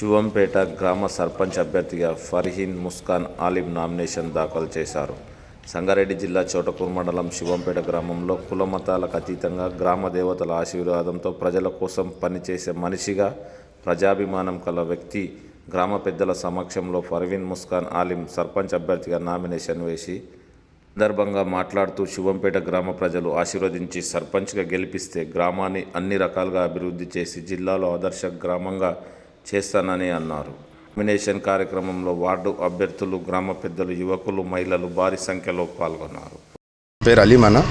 శివంపేట గ్రామ సర్పంచ్ అభ్యర్థిగా ఫర్హీన్ ముస్కాన్ ఆలిం నామినేషన్ దాఖలు చేశారు. సంగారెడ్డి జిల్లా చోటకూరు మండలం శివంపేట గ్రామంలో కులమతాలకు అతీతంగా గ్రామ దేవతల ఆశీర్వాదంతో ప్రజల కోసం పనిచేసే మనిషిగా ప్రజాభిమానం కల వ్యక్తి గ్రామ పెద్దల సమక్షంలో ఫర్వీన్ ముస్కాన్ ఆలిం సర్పంచ్ అభ్యర్థిగా నామినేషన్ వేసి సందర్భంగా మాట్లాడుతూ శివంపేట గ్రామ ప్రజలు ఆశీర్వదించి సర్పంచ్గా గెలిపిస్తే గ్రామాన్ని అన్ని రకాలుగా అభివృద్ధి చేసి జిల్లాలో ఆదర్శ గ్రామంగా చేస్తానని అన్నారు. నామినేషన్ కార్యక్రమంలో వార్డు అభ్యర్థులు గ్రామ పెద్దలు యువకులు మహిళలు భారీ సంఖ్యలో పాల్గొన్నారు. పేరు అలీమన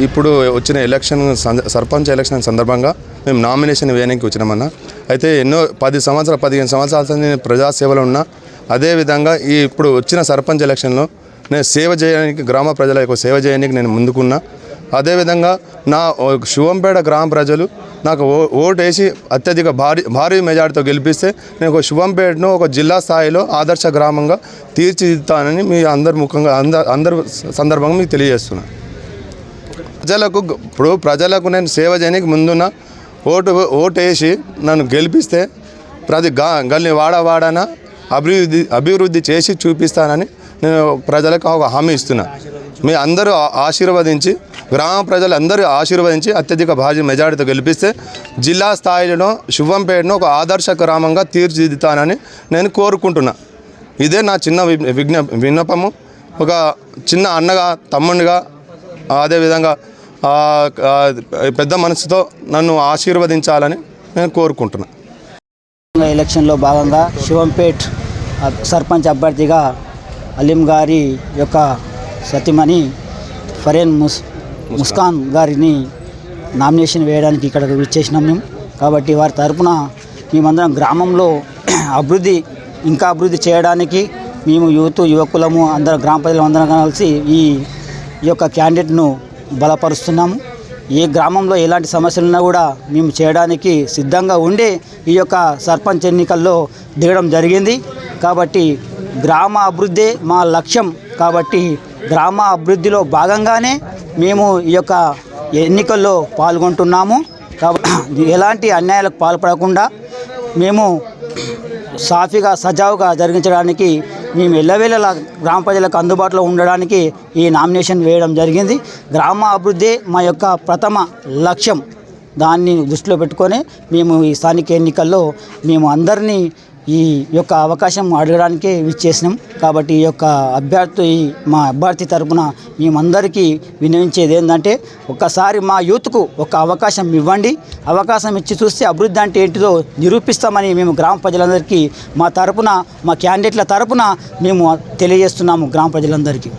ఇప్పుడు వచ్చిన ఎలక్షన్ సంద- సర్పంచ్ ఎలక్షన్ సందర్భంగా మేము నామినేషన్ వేయడానికి వచ్చినామన్న. అయితే ఎన్నో పది సంవత్సరాలు పదిహేను సంవత్సరాల నేను ప్రజాసేవలో ఉన్నా. అదేవిధంగా ఈ ఇప్పుడు వచ్చిన సర్పంచ్ ఎలక్షన్లో నేను సేవ చేయడానికి గ్రామ ప్రజల యొక్క సేవ చేయడానికి నేను ముందుకున్నా. అదేవిధంగా నా శివంపేట గ్రామ ప్రజలు నాకు ఓ ఓటేసి అత్యధిక భారీ భారీ మెజార్టీతో గెలిపిస్తే నేను ఒక శివంపేటను ఒక జిల్లా స్థాయిలో ఆదర్శ గ్రామంగా తీర్చిదిద్దుతానని మీ అందరి ముఖంగా అంద అందరు సందర్భంగా మీకు తెలియజేస్తున్నాను ప్రజలకు ఇప్పుడు ప్రజలకు నేను సేవ చేయడానికి ముందున ఓటు ఓటేసి నన్ను గెలిపిస్తే ప్రతి గా గల్లి వాడ వాడన అభివృద్ధి అభివృద్ధి చేసి చూపిస్తానని నేను ప్రజలకు ఒక హామీ ఇస్తున్నా. మీ అందరూ ఆశీర్వదించి గ్రామ ప్రజలు అందరూ ఆశీర్వదించి అత్యధిక భారీ మెజారిటీతో గెలిపిస్తే జిల్లా స్థాయిలో శుభంపేటను ఒక ఆదర్శ గ్రామంగా తీర్చిదిద్దుతానని నేను కోరుకుంటున్నా. ఇదే నా చిన్న విజ్ఞ విన్నపము. ఒక చిన్న అన్నగా తమ్ముడిగా అదేవిధంగా పెద్ద మనసుతో నన్ను ఆశీర్వదించాలని నేను కోరుకుంటున్నా. ఎలక్షన్లో భాగంగా శివంపేట్ సర్పంచ్ అభ్యర్థిగా అలీం గారి యొక్క సతీమణి ఫరేన్ ముస్ ముస్కాన్ గారిని నామినేషన్ వేయడానికి ఇక్కడ విచ్చేసినాం మేము. కాబట్టి వారి తరపున మేమందరం గ్రామంలో అభివృద్ధి ఇంకా అభివృద్ధి చేయడానికి మేము యువత యువకులము అందరం గ్రామ ప్రజలు అందరం కలిసి ఈ ఈ యొక్క క్యాండిడేట్ను బలపరుస్తున్నాము. ఏ గ్రామంలో ఎలాంటి సమస్యలు ఉన్నా కూడా మేము చేయడానికి సిద్ధంగా ఉండి ఈ యొక్క సర్పంచ్ ఎన్నికల్లో దిగడం జరిగింది. కాబట్టి గ్రామ అభివృద్ధి మా లక్ష్యం. కాబట్టి గ్రామ అభివృద్ధిలో భాగంగానే మేము ఈ యొక్క ఎన్నికల్లో పాల్గొంటున్నాము. కాబట్టి ఎలాంటి అన్యాయాలకు పాల్పడకుండా మేము సాఫీగా సజావుగా జరిగించడానికి మేము ఎల్లవేళ గ్రామ ప్రజలకు అందుబాటులో ఉండడానికి ఈ నామినేషన్ వేయడం జరిగింది. గ్రామ అభివృద్ధి మా యొక్క ప్రథమ లక్ష్యం. దాన్ని దృష్టిలో పెట్టుకొని మేము ఈ స్థానిక ఎన్నికల్లో మేము అందరినీ ఈ యొక్క అవకాశం అడగడానికే విచ్చేసినాం కాబట్టి ఈ యొక్క అభ్యర్థి మా అభ్యర్థి తరపున మేమందరికీ వినియోగించేది ఏంటంటే ఒక్కసారి మా యూత్కు ఒక అవకాశం ఇవ్వండి. అవకాశం ఇచ్చి చూస్తే అభివృద్ధి అంటే ఏంటిదో నిరూపిస్తామని మేము గ్రామ ప్రజలందరికీ మా తరపున మా క్యాండిడేట్ల తరపున మేము తెలియజేస్తున్నాము గ్రామ ప్రజలందరికీ.